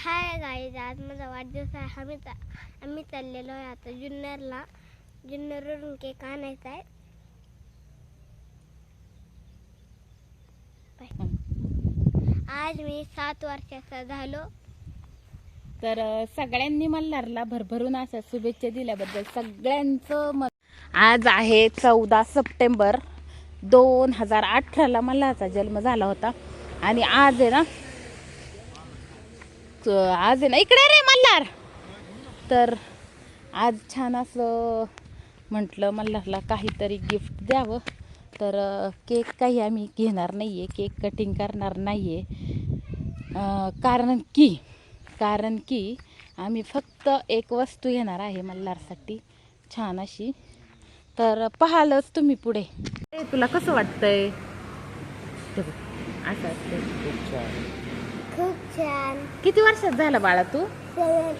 Hi guys आज माझा वाढदिवस आहे. आम्ही आम्ही चाललेलो आहे आता जुन्नरला. जुन्नरवरून केक आणायचा आहे. आज मी सात वर्षाचा झालो. तर सगळ्यांनी मल्हारला भरभरून अशा शुभेच्छा दिल्याबद्दल सगळ्यांचं आज आहे चौदा सप्टेंबर दोन हजार अठराला मल्हारचा जन्म झाला होता. आणि आज आहे ना आज आहे ना इकडे रे मल्हार. तर आज छान असं म्हटलं मल्हारला काहीतरी गिफ्ट द्यावं. तर केक काही आम्ही घेणार नाही आहे केक कटिंग करणार नाही आहे कारण की कारण की आम्ही फक्त एक वस्तू घेणार आहे मल्हारसाठी. छान अशी. तर पाहालच तुम्ही पुढे. तुला कसं वाटतंय? असं असतंय. खूप छान. किती वर्षात झाला बाळा तू? सेवन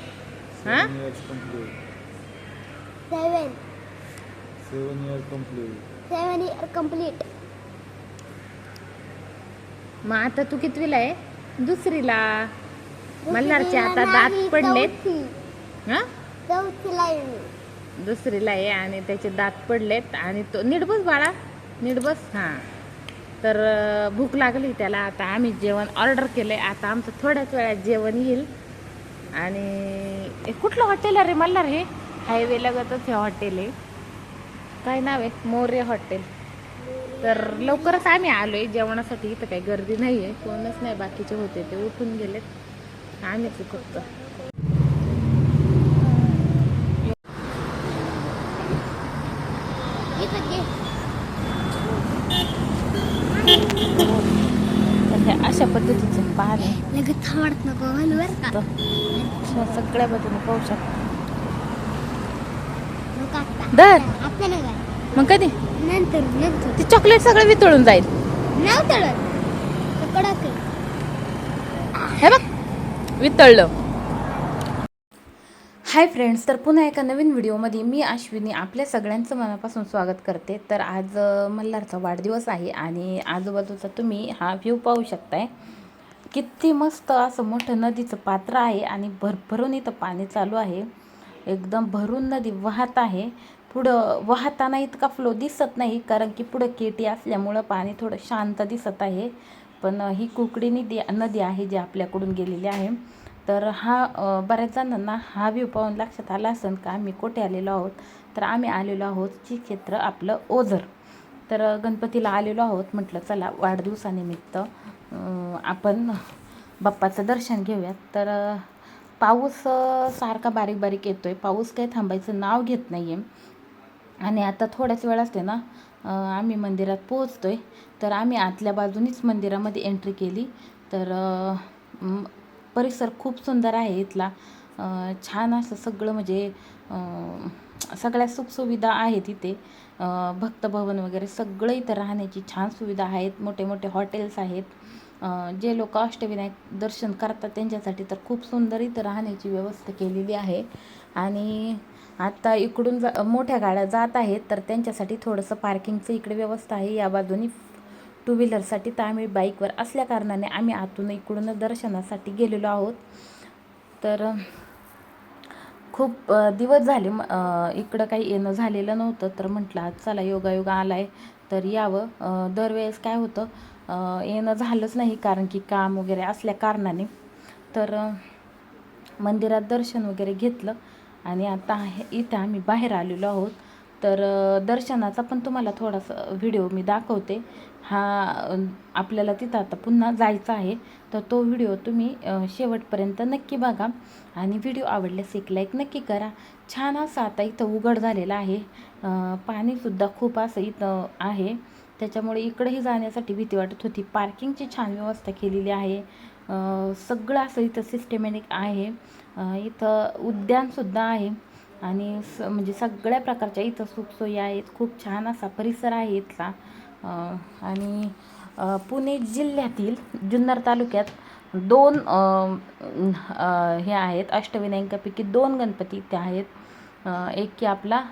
हा? Seven years complete. Seven Seven years complete. Seven year complete मग आता तू कितवीला आहे? दुसरीला. मल्हारचे आता दात पडलेत. हा? चौथीला आहे मी. दुसरीला आहे आणि त्याचे दात पडलेत आणि तो नीट बस बाळा. नीट बस हां. तर भूक लागली त्याला. आता आम्ही जेवण ऑर्डर केलं आहे आता आमचं थोड्याच वेळात जेवण येईल. आणि कुठलं हॉटेल आहे रे मल्हार हे? हायवे लगतच हे हॉटेल आहे. काय नाव आहे? मोरे हॉटेल तर लवकरच आम्ही आलो आहे जेवणासाठी इथं काही गर्दी नाही आहे कोणच नाही बाकीचे होते ते उठून गेलेत. आम्हीच फक्त इथं घे. तर हे अशा पद्धतीचं पान आहे लगेच थांबत नको सगळ्या बाजूने पाहू शकता. दर मग कधी? नंतर नंतर. ते चॉकलेट सगळं वितळून जाईल. हे बघ वितळलं. हाय फ्रेंड्स तर पुन्हा एका नवीन व्हिडिओमध्ये मी अश्विनी आपल्या सगळ्यांचं मनापासून स्वागत करते. तर आज मल्हारचा वाढदिवस आहे आणि आजूबाजूचा तुम्ही हा व्ह्यू पाहू शकताय. किती मस्त असं मोठं नदीचं पात्र आहे आणि भरभरून इथं पाणी चालू आहे. एकदम भरून नदी वाहत आहे. पुढं वाहताना इतका फ्लो दिसत नाही कारण की पुढं केटी असल्यामुळं पाणी थोडं शांत दिसत आहे. पण ही कुकडी नदी नदी आहे जी आपल्याकडून गेलेली आहे. तर हा बऱ्याच जणांना हा व्ह्यू पाहून लक्षात आला असेल का आम्ही कुठे आलेलो आहोत? तर आम्ही आलेलो आहोत जी क्षेत्र आपलं ओझर. तर गणपतीला आलेलो आहोत. म्हटलं चला वाढदिवसानिमित्त आपण बाप्पाचं दर्शन घेऊयात. तर पाऊस सारखा बारीक बारीक येतो आहे पाऊस काही थांबायचं नाव घेत नाही आहे आणि आता थोड्याच वेळ असते ना आम्ही मंदिरात पोहोचतो आहे तर आम्ही आतल्या बाजूनीच मंदिरामध्ये एंट्री केली. तर परिसर खूप सुंदर आहे इथला. छान असं सगळं म्हणजे सगळ्या सुखसुविधा आहेत इथे. भक्तभवन वगैरे सगळं इथं राहण्याची छान सुविधा आहेत. मोठे मोठे हॉटेल्स आहेत. जे लोक अष्टविनायक दर्शन करतात त्यांच्यासाठी तर खूप सुंदर इथं राहण्याची व्यवस्था केलेली आहे. आणि आता इकडून जा मोठ्या गाड्या जात आहेत तर त्यांच्यासाठी थोडंसं पार्किंगचं इकडे व्यवस्था आहे. या बाजूनी टू व्हीलरसाठी तर आम्ही बाईकवर असल्या कारणाने आम्ही आतून इकडून दर्शनासाठी गेलेलो आहोत. तर खूप दिवस झाले म- इकडं काही येणं झालेलं नव्हतं. तर म्हटलं आज चला योगायोगा आला आहे तर यावं. दरवेळेस काय होतं येणं झालंच नाही कारण की काम वगैरे असल्या कारणाने. तर मंदिरात दर्शन वगैरे घेतलं आणि आता इथं आम्ही बाहेर आलेलो आहोत. तर दर्शनाचा पण तुम्हाला थोडासा व्हिडिओ मी दाखवते. हा आपल्याला तिथं आता पुन्हा जायचं आहे. तर तो व्हिडिओ तुम्ही शेवटपर्यंत नक्की बघा. आणि व्हिडिओ आवडल्यास एक लाईक नक्की करा. छान असं आता इथं उघड झालेला आहे. पाणीसुद्धा खूप असं इथं आहे. त्याच्यामुळे इकडेही जाण्यासाठी भीती वाटत होती. पार्किंगची छान व्यवस्था केलेली आहे. सगळं असं इथं सिस्टमॅटिक आहे. इथं उद्यानसुद्धा आहे. आणि स म्हणजे सगळ्या प्रकारच्या इथं सुखसोयी आहेत खूप छान असा परिसर आहे इथला. आणि पुणे जिल्ह्यातील जुन्नर तालुक्यात दोन हे आहेत अष्टविनायकापैकी दोन गणपती इथे आहेत. एक की आपला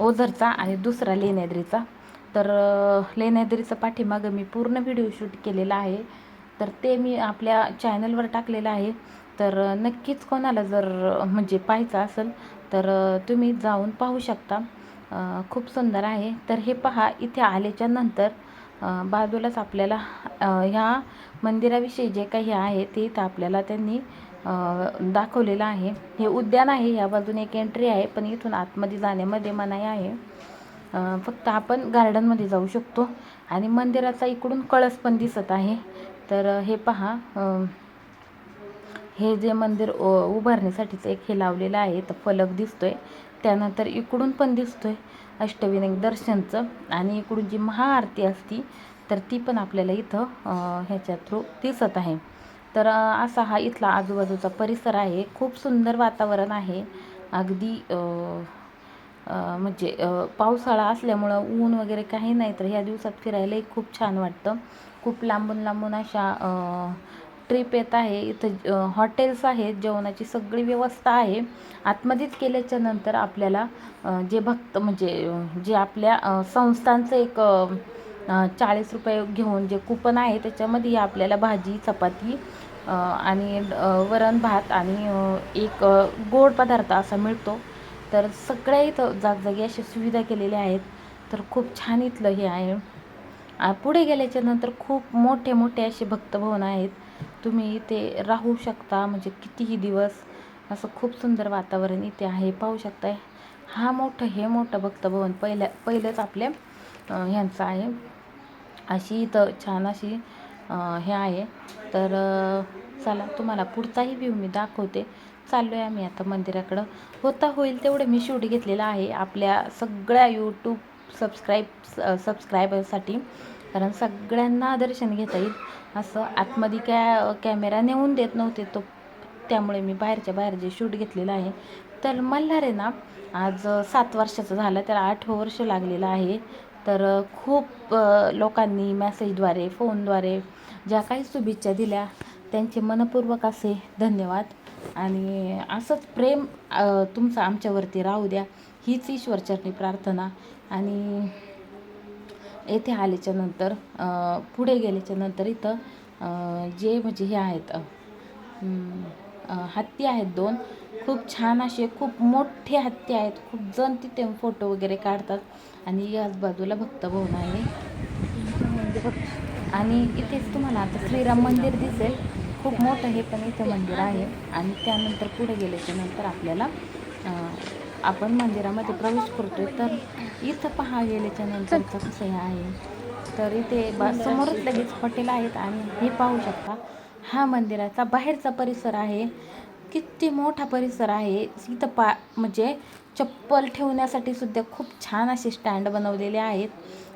ओझरचा आणि दुसरा लेण्याद्रीचा. तर लेण्याद्रीचा पाठीमागं मी पूर्ण व्हिडिओ शूट केलेला आहे. तर ते मी आपल्या चॅनलवर टाकलेलं आहे. तर नक्कीच कोणाला जर म्हणजे पाहायचं असेल तर तुम्ही जाऊन पाहू शकता. खूप सुंदर आहे. तर हे पहा इथे आल्याच्यानंतर बाजूलाच आपल्याला ह्या मंदिराविषयी जे काही आहे ते इथं आपल्याला त्यांनी दाखवलेलं आहे. हे उद्यान आहे ह्या बाजूने एक एंट्री आहे पण इथून आतमध्ये जाण्यामध्ये मनाई आहे. फक्त आपण गार्डनमध्ये जाऊ शकतो. आणि मंदिराचा इकडून कळस पण दिसत आहे. तर हे पहा हे जे मंदिर उ- उभारण्यासाठीचं एक हे लावलेलं आहे तर फलक दिसतोय. त्यानंतर इकडून पण दिसतोय अष्टविनायक दर्शनचं आणि इकडून जी महाआरती असती तर ती पण आपल्याला इथं ह्याच्या थ्रू दिसत आहे. तर असा हा इथला आजूबाजूचा परिसर आहे. खूप सुंदर वातावरण आहे. अगदी म्हणजे पावसाळा असल्यामुळं ऊन वगैरे काही नाही तर ह्या दिवसात फिरायलाही खूप छान वाटतं. खूप लांबून लांबून अशा ट्रिप येत आहे. इथं हॉटेल्स आहेत जेवणाची सगळी व्यवस्था आहे. आतमध्येच केल्याच्यानंतर आपल्याला जे भक्त म्हणजे जे आपल्या संस्थांचं एक चाळीस रुपये घेऊन जे कुपन आहे त्याच्यामध्ये आपल्याला भाजी चपाती आणि वरण भात आणि एक गोड पदार्थ असा मिळतो. तर सगळ्या इथं जागजागी अशा सुविधा केलेल्या आहेत. तर खूप छान इथलं हे आहे. पुढे गेल्याच्यानंतर खूप मोठे मोठे असे भक्तभवन आहेत. तुम्ही इथे राहू शकता म्हणजे कितीही दिवस. असं खूप सुंदर वातावरण इथे आहे पाहू शकता हा मोठं हे मोठं भक्तभवन पहिल्या पहिलंच आपल्या ह्यांचं आहे. अशी इथं छान अशी हे आहे. तर चला तुम्हाला पुढचाही व्ह्यू मी दाखवते. चाललो आहे आम्ही आता मंदिराकडं. होता होईल तेवढं मी शूट घेतलेलं आहे. आपल्या सगळ्या यूट्यूब सबस्क्राईब सबस्क्रायबरसाठी कारण सगळ्यांना दर्शन घेता येईल. असं आतमध्ये कॅ कॅमेरा नेऊन देत नव्हते तो. त्यामुळे मी बाहेरच्या बाहेर जे शूट घेतलेलं आहे तर मल्हार आहे ना आज सात वर्षाचं झालं त्याला आठवं वर्ष लागलेलं आहे. तर खूप लोकांनी मॅसेजद्वारे फोनद्वारे ज्या काही शुभेच्छा दिल्या त्यांचे मनपूर्वक असे धन्यवाद. आणि असंच प्रेम तुमचं आमच्यावरती राहू द्या. हीच ईश्वरचरणी प्रार्थना. आणि येथे आल्याच्यानंतर पुढे गेल्याच्यानंतर इथं जे म्हणजे हे आहेत हत्ती आहेत दोन. खूप छान असे खूप मोठे हत्ती आहेत. खूप जण तिथे फोटो वगैरे काढतात. आणि याच बाजूला भक्तभवन आहे. आणि इथेच तुम्हाला आता श्रीराम मंदिर दिसेल. खूप मोठं हे पण इथं मंदिर आहे. आणि त्यानंतर पुढे गेल्याच्यानंतर आपल्याला आपण मंदिरामध्ये प्रवेश करतोय. तर इथं पहा गेल्याच्या नंतरचं कसं हे आहे. तर इथे बा समोरच लगेच हॉटेल आहेत आणि हे पाहू शकता हा मंदिराचा बाहेरचा परिसर आहे. किती मोठा परिसर आहे. इथं पा म्हणजे चप्पल ठेवण्यासाठी सुद्धा खूप छान असे स्टँड बनवलेले आहेत.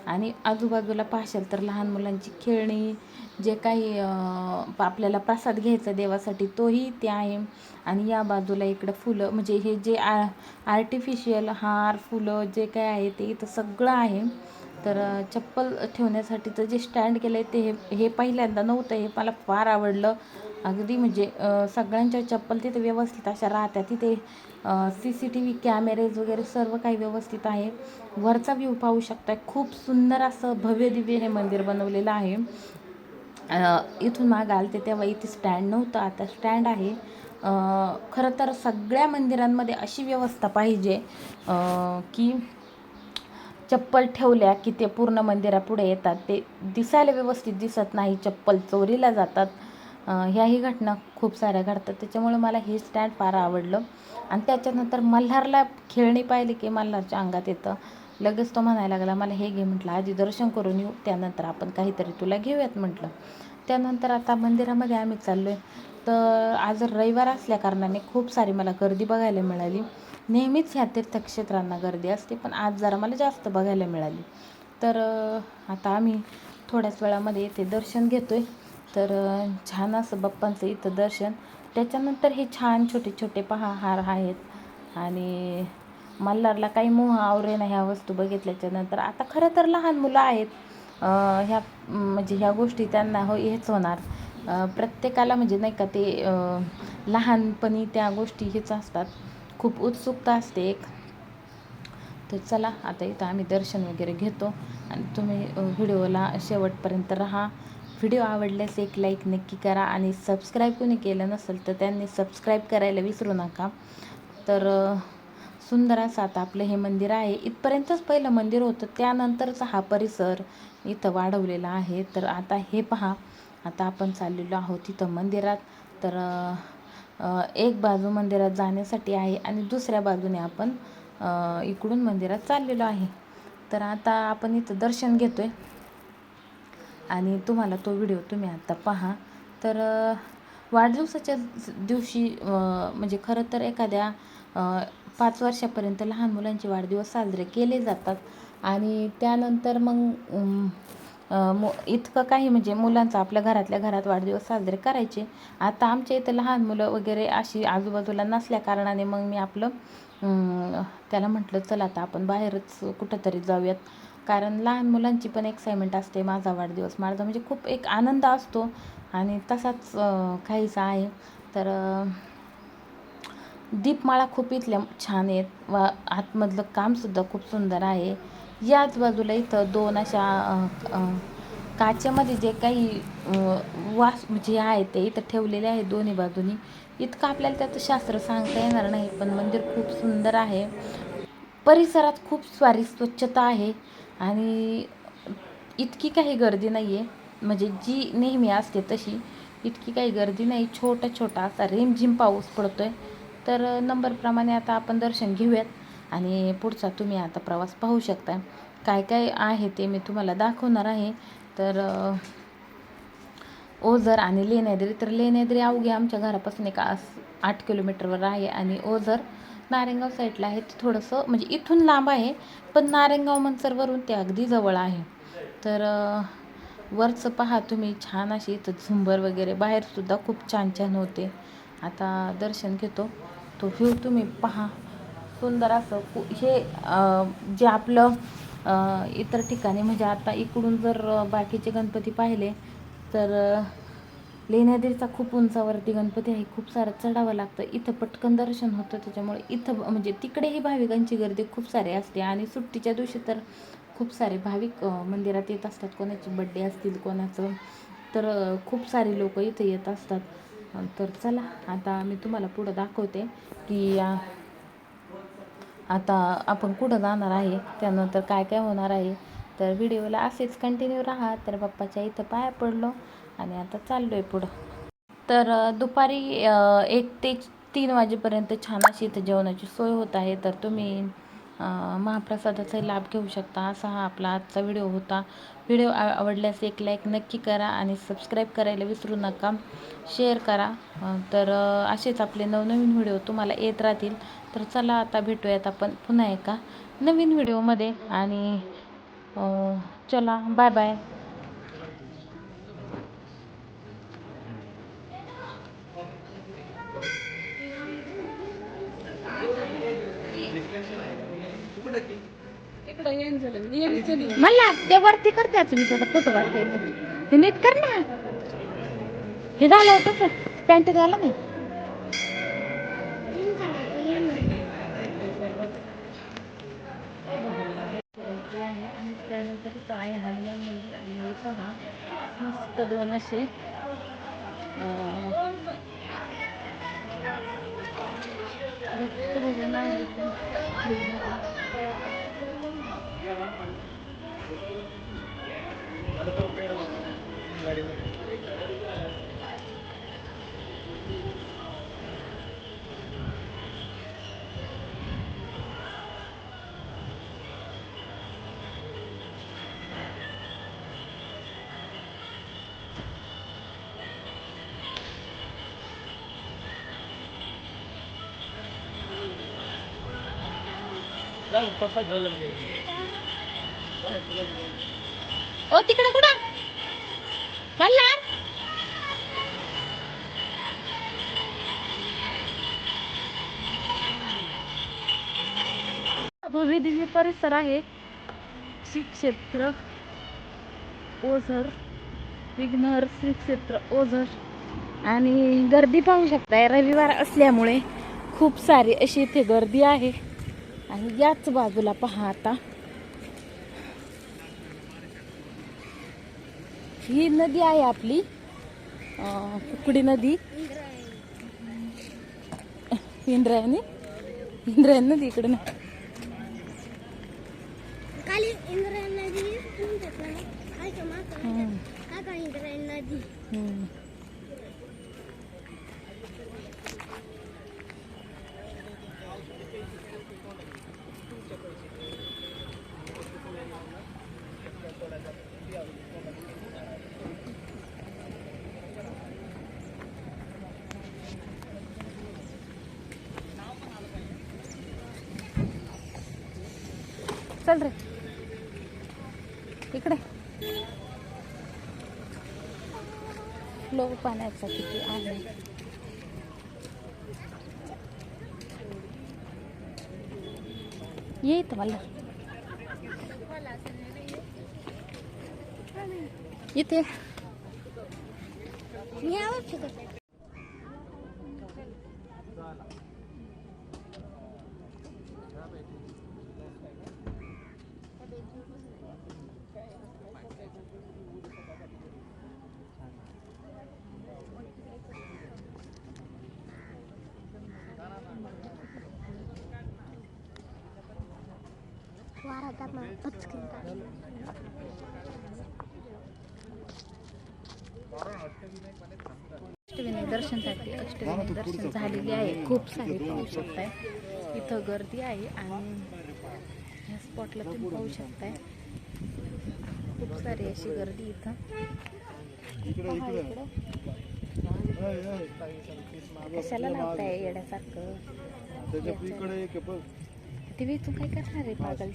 आणि आजूबाजूला पाहशाल तर लहान मुलांची खेळणी जे काही आपल्याला प्रसाद घ्यायचा देवासाठी तोही ते आहे. आणि या बाजूला इकडं फुलं म्हणजे हे जे आ आर्टिफिशियल हार फुलं जे काय आहे ते इथं सगळं आहे. तर चप्पल ठेवण्यासाठीचं जे स्टँड केलं आहे ते हे हे पहिल्यांदा नव्हतं हे मला फार आवडलं. अगदी म्हणजे सगळ्यांच्या चप्पल तिथे व्यवस्थित अशा राहत्या. तिथे C C T V cameras वगैरे सर्व काही व्यवस्थित आहे. वरचा व्ह्यू पाहू शकता खूप सुंदर असं भव्य दिव्य हे मंदिर बनवलेलं आहे. इथून मागाल आलते तेव्हा इथे स्टँड नव्हतं. आता स्टँड आहे. खरं तर सगळ्या मंदिरांमध्ये अशी व्यवस्था पाहिजे की चप्पल ठेवल्या की ते पूर्ण मंदिरापुढे येतात. ते दिसायला व्यवस्थित दिसत नाही. चप्पल चोरीला जातात. ह्याही घटना खूप साऱ्या घडतात. त्याच्यामुळे मला हे स्टँड फार आवडलं. आणि त्याच्यानंतर मल्हारला खेळणी पाहिली की मल्हारच्या अंगात येतं. लगेच तो म्हणायला लागला मला हे घे म्हटलं आधी दर्शन करून येऊ त्यानंतर आपण काहीतरी तुला घेऊयात म्हटलं. त्यानंतर आता मंदिरामध्ये आम्ही चाललो आहे तर आज रविवार असल्या कारणाने खूप सारी मला गर्दी बघायला मिळाली. नेहमीच ह्या तीर्थक्षेत्रांना गर्दी असते पण आज जरा मला जास्त बघायला मिळाली. तर आता आम्ही थोड्याच वेळामध्ये इथे दर्शन घेतो आहे तर छान असं बाप्पांचं इथं दर्शन. त्याच्यानंतर हे छान छोटे छोटे पहा हार आहेत. आणि मल्हारला काही मोह आवरेना ह्या वस्तू बघितल्याच्या नंतर. आता खरं तर लहान मुलं आहेत. ह्या म्हणजे ह्या गोष्टी त्यांना हो हेच होणार. प्रत्येकाला म्हणजे नाही का ते लहानपणी त्या गोष्टी हेच असतात. खूप उत्सुकता असते एक. तर चला आता इथं आम्ही दर्शन वगैरे घेतो. आणि तुम्ही व्हिडिओला शेवटपर्यंत राहा. व्हिडिओ आवडल्यास एक लाईक नक्की करा आणि सबस्क्राईब कोणी केलं नसेल तर त्यांनी सबस्क्राईब करायला विसरू नका. तर सुंदर असं आता आपलं हे मंदिर आहे. इथपर्यंतच पहिलं मंदिर होतं. त्यानंतरचा हा परिसर इथं वाढवलेला आहे. तर आता हे पहा. आता आपण चाललेलो आहोत तिथं मंदिरात. तर एक बाजू मंदिरात जाण्यासाठी आहे आणि दुसऱ्या बाजूने आपण इकडून मंदिरात चाललेलो आहे. तर आता आपण इथं दर्शन घेतो आहे आणि तुम्हाला तो व्हिडिओ तुम्ही आता पहा. तर वाढदिवसाच्या दिवशी म्हणजे खरं तर एखाद्या पाच वर्षापर्यंत लहान मुलांचे वाढदिवस साजरे केले जातात. आणि त्यानंतर मग मु इतकं काही म्हणजे मुलांचा आपल्या घरातल्या घरात वाढदिवस साजरे करायचे. आता आमच्या इथं लहान मुलं वगैरे अशी आजूबाजूला नसल्या कारणाने मग मी आपलं त्याला म्हटलं चला आता आपण बाहेरच कुठंतरी जाऊयात. कारण लहान मुलांची पण एक्साइटमेंट असते माझा वाढदिवस. माझा म्हणजे खूप एक आनंद असतो. आणि तसाच काहीसा आहे. तर दीपमाळा खूप इथल्या छान आहेत. व आतमधलं कामसुद्धा खूप सुंदर आहे. याच बाजूला इथं दोन अशा काचेमध्ये जे काही वास जे आहे ते इथं ठेवलेले आहे दोन्ही बाजूनी. इतकं आपल्याला त्याचं शास्त्र सांगता येणार नाही पण मंदिर खूप सुंदर आहे. परिसरात खूप सारी स्वच्छता आहे. आणि इतकी काही गर्दी नाही आहे म्हणजे जी नेहमी असते तशी इतकी काही गर्दी नाही. छोटा छोटा असा रिमझिम पाऊस पडतो आहे तर नंबरप्रमाणे आता आपण दर्शन घेऊयात. आणि पुढचा तुम्ही आता प्रवास पाहू शकता. काय काय आहे ते मी तुम्हाला दाखवणार आहे. तर ओझर आणि लेण्याद्री. तर लेण्याद्री अवघे आमच्या घरापासून एक आस- आठ किलोमीटरवर आहे आणि ओझर नारेंगाव साईडला आहे. ते थोडंसं म्हणजे इथून लांब आहे पण नारेंगाव मंचरवरून ते अगदी जवळ आहे. तर वरचं पहा तुम्ही छान अशी इथं झुंबर वगैरे बाहेरसुद्धा खूप छान छान होते. आता दर्शन घेतो. तो व्ह्यू तुम्ही पहा. सुंदर असं कु- हे जे आपलं इतर ठिकाणी म्हणजे आता इकडून जर बाकीचे गणपती पाहिले तर अ, लेण्याद्रीचा खूप उंचावरती गणपती आहे. खूप सारं चढावं लागतं. इथं पटकन दर्शन होतं. त्याच्यामुळे इथं म्हणजे तिकडेही भाविकांची गर्दी खूप सारी असते. आणि सुट्टीच्या दिवशी तर खूप सारे भाविक मंदिरात येत असतात. कोणाचे बड्डे असतील कोणाचं तर खूप सारे लोक इथं येत असतात. तर चला आता मी तुम्हाला पुढं दाखवते की आता आपण कुठं जाणार आहे त्यानंतर काय काय होणार आहे. तर व्हिडिओला असेच कंटिन्यू राहा तर बाप्पाच्या इथं पाया पडलो आणि आता चाललो आहे पुढं. तर दुपारी एक ते तीन वाजेपर्यंत छान अशी इथं जेवणाची सोय होत आहे तर तुम्ही अ, महाप्रसादाचा लाभ घेऊ शकता. असा हा आपला आजचा व्हिडिओ होता. व्हिडिओ आ आवडल्यास एक लाईक नक्की करा आणि सबस्क्राईब करायला विसरू नका. शेअर करा. तर असेच आपले नवनवीन व्हिडिओ तुम्हाला येत राहतील. तर चला आता भेटूयात आपण पुन्हा एका नवीन व्हिडिओमध्ये. आणि चला बाय बाय मला ते वरती करते तुम्ही त्याचा फोटो काढते. ते नीट कर ना. हे झालं कसं पॅन्ट झालं नाही? त्यानंतर इथं आहे आणि हे मस्त दोन असे. आहे. ओ तिकडे कुठं? चालला भव्य दिव्य परिसर आहे. श्री क्षेत्र ओझर. विघ्नर श्री क्षेत्र ओझर. आणि गर्दी पाहू शकताय रविवार असल्यामुळे खूप सारी अशी इथे गर्दी आहे. आणि याच बाजूला पहा आता. ही नदी आहे आपली कुकडी नदी. इंद्रायणी. इंद्रायणी नदी इकडे ना इंद्रायणी नदी म्हणतात ना खालच्या मागं हम्म. का का इंद्रायणी नदी हम्म. चल रे. इकडे. फ्लो पाण्याचा किती आहे येत मला. येते मी आवड अष्टविनायक दर्शनसाठी अष्टविनायक दर्शन झालेले आहे. खूप सारे पाहू शकताय. इथं गर्दी आहे आणि ह्या स्पॉटला तुम्ही पाहू शकताय. खूप सारी अशी गर्दी इथं. इकडं. कशाला लावताय येड्यासारखं? त्याच्या टीव्ही तू काय करणार आहे पागल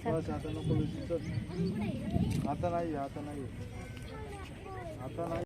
आता नाही. आता नाही. आता नाही.